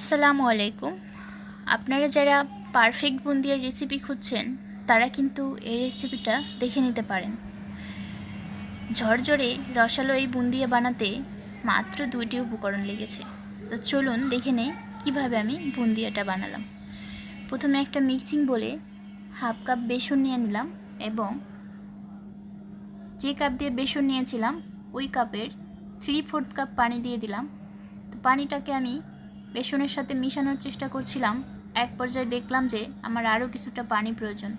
আসসালামু আলাইকুম। আপনারা যারা পারফেক্ট বুন্দিয়ার রেসিপি খুঁজছেন, তারা কিন্তু এই রেসিপিটা দেখে নিতে পারেন। ঝরঝরে রসালো এই বুন্দিয়া বানাতে মাত্র দুইটি উপকরণ লেগেছে। তো চলুন দেখে নেই কীভাবে আমি বুন্দিয়াটা বানালাম। প্রথমে একটা মিক্সিং বলে হাফ কাপ বেসন নিয়ে নিলাম এবং যে কাপ দিয়ে বেসন নিয়েছিলাম, ওই কাপের থ্রি ফোর্থ কাপ পানি দিয়ে দিলাম। তো পানিটাকে আমি বেসনের সাথে মিশানোর চেষ্টা করছিলাম। এক পর্যায়ে দেখলাম যে আমার আরও কিছুটা পানি প্রয়োজন।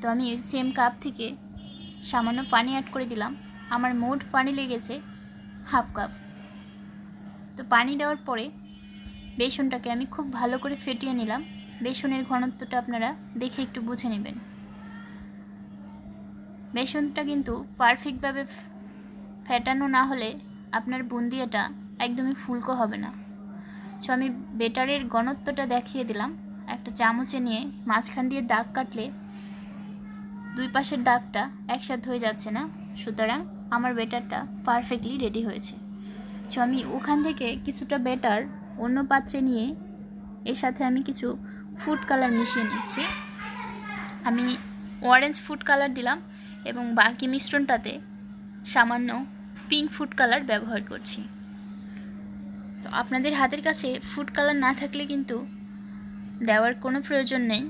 তো আমি সেম কাপ থেকে সামান্য পানি অ্যাড করে দিলাম। আমার মোট পানি লেগেছে হাফ কাপ তো পানি দেওয়ার পরে বেসনটাকে আমি খুব ভালো করে ফেটিয়ে নিলাম। বেসনের ঘনত্বটা আপনারা দেখে একটু বুঝে নেবেন। বেসনটা কিন্তু পারফেক্টভাবে ফেটানো না হলে আপনার বুন্দিয়াটা একদমই ফুলকো হবে না। সো আমি বেটারের ঘনত্বটা দেখিয়ে দিলাম। একটা চামচে নিয়ে মাঝখান দিয়ে দাগ কাটলে দুই পাশের দাগটা একসাথে হয়ে যাচ্ছে না। সুতরাং আমার বেটারটা পারফেক্টলি রেডি হয়েছে। সো আমি ওখান থেকে কিছুটা বেটার অন্য পাত্রে নিয়ে এর সাথে আমি কিছু ফুড কালার মিশিয়ে নিচ্ছি। আমি অরেঞ্জ ফুড কালার দিলাম এবং বাকি মিশ্রণটাতে সামান্য পিঙ্ক ফুড কালার ব্যবহার করছি। তো আপনাদের হাতের কাছে ফুড কালার না থাকলে কিন্তু দেওয়ার কোনো প্রয়োজন নেই।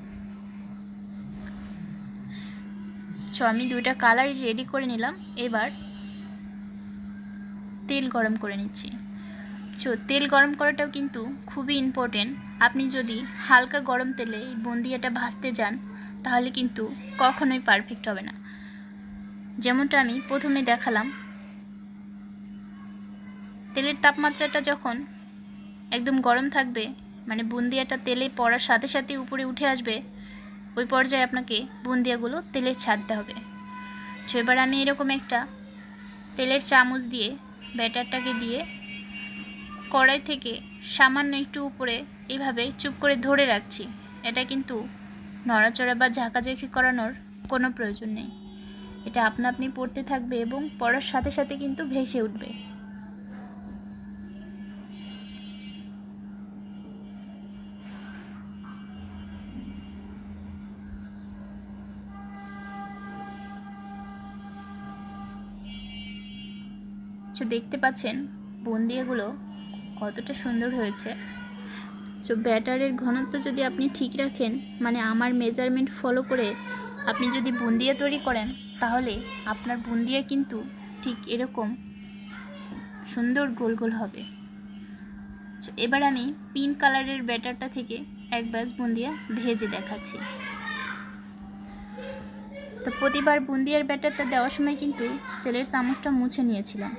সো আমি দুইটা কালারই রেডি করে নিলাম। এবার তেল গরম করে নিচ্ছি। সো তেল গরম করাটাও কিন্তু খুবই ইম্পর্টেন্ট আপনি যদি হালকা গরম তেলে এই বন্দিয়াটা ভাজতে যান, তাহলে কিন্তু কখনোই পারফেক্ট হবে না। যেমনটা আমি প্রথমে দেখালাম তেলের তাপমাত্রাটা যখন একদম গরম থাকবে মানে বুন্দিয়াটা তেলে পড়ার সাথে সাথে উপরে উঠে আসবে, ওই পর্যায়ে আপনাকে বুন্দিয়াগুলো তেলে ছাড়তে হবে। তো এবার আমি এরকম একটা তেলের চামচ দিয়ে, ব্যাটারটাকে দিয়ে কড়াই থেকে সামান্য একটু উপরে এইভাবে চুপ করে ধরে রাখছি। এটা কিন্তু নড়াচড়া বা ঝাঁকাঝাঁকি করানোর কোনো প্রয়োজন নেই। এটা আপনা আপনি পড়তে থাকবে এবং পড়ার সাথে সাথে কিন্তু ভেসে উঠবে। তো দেখতে পাচ্ছেন বুন্দিয়াগুলো কতটা সুন্দর হয়েছে। তো ব্যাটারের ঘনত্ব যদি আপনি ঠিক রাখেন মানে আমার মেজারমেন্ট ফলো করে আপনি যদি বুন্দিয়া তৈরি করেন, তাহলে আপনার বুন্দিয়া কিন্তু ঠিক এরকম সুন্দর গোল গোল হবে। তো এবার আমি পিঙ্ক কালারের ব্যাটারটা থেকে এক ব্যাস বুন্দিয়া ভেজে দেখাচ্ছি। তো প্রতিবার বুন্দিয়ার ব্যাটারটা দেওয়ার সময় কিন্তু তেলের চামচটা মুছে নিয়েছিলাম।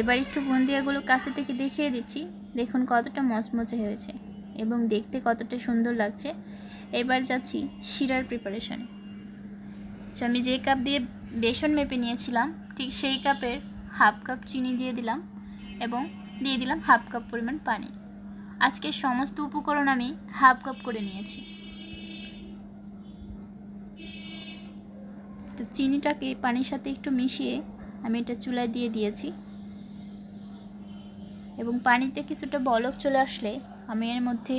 এবার একটু বুন্দিয়াগুলো কাছে থেকে দেখিয়ে দিচ্ছি। দেখুন কতটা মচমচে হয়েছে এবং দেখতে কতটা সুন্দর লাগছে। এবার যাচ্ছি শিরার প্রিপারেশনে তো আমি যে কাপ দিয়ে বেসন মেপে নিয়েছিলাম, ঠিক সেই কাপের হাফ কাপ চিনি দিয়ে দিলাম এবং দিয়ে দিলাম হাফ কাপ পরিমাণ পানি। আজকে সমস্ত উপকরণ আমি হাফ কাপ করে নিয়েছি। তো চিনিটাকে পানির সাথে একটু মিশিয়ে আমি এটা চুলায় দিয়ে দিয়েছি। এবং পানিতে কিছুটা বলক চলে আসলে আমি এর মধ্যে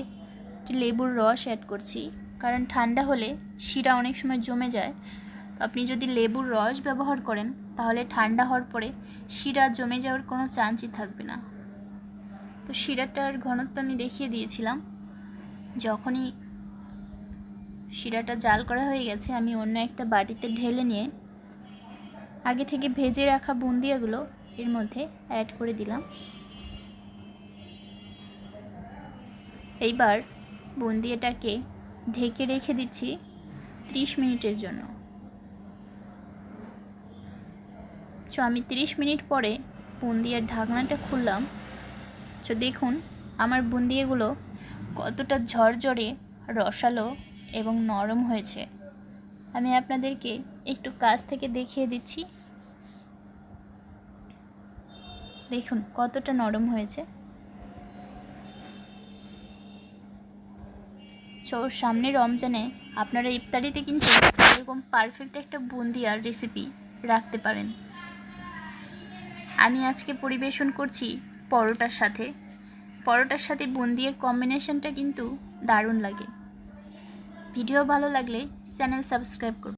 একটু লেবুর রস অ্যাড করছি। কারণ ঠান্ডা হলে শিরা অনেক সময় জমে যায়। তো আপনি যদি লেবুর রস ব্যবহার করেন, তাহলে ঠান্ডা হওয়ার পরে শিরা জমে যাওয়ার কোনো চান্সই থাকবে না। তো শিরাটার ঘনত্ব আমি দেখিয়ে দিয়েছিলাম। যখনই শিরাটা জাল করা হয়ে গেছে, আমি অন্য একটা বাটিতে ঢেলে নিয়ে আগে থেকে ভেজে রাখা বুন্দিয়াগুলো এর মধ্যে অ্যাড করে দিলাম। এইবার বুন্দিয়াটাকে ঢেকে রেখে দিচ্ছি ত্রিশ মিনিটের জন্য। তো আমি ত্রিশ মিনিট পরে বুন্দিয়ার ঢাকনাটা খুললাম। তো দেখুন আমার বুন্দিয়াগুলো কতটা ঝরঝরে, রসালো এবং নরম হয়েছে। আমি আপনাদেরকে একটু কাছ থেকে দেখিয়ে দিচ্ছি। দেখুন কতটা নরম হয়েছে। সো সামনে রমজানে আপনারা ইফতারিতে কিন্তু এরকম পারফেক্ট একটা বুন্দিয়ার রেসিপি রাখতে পারেন। আমি আজকে পরিবেশন করছি পরোটার সাথে। পরোটার সাথে বুন্দিয়ার কম্বিনেশনটা কিন্তু দারুণ লাগে। ভিডিও ভালো লাগলে চ্যানেল সাবস্ক্রাইব করুন।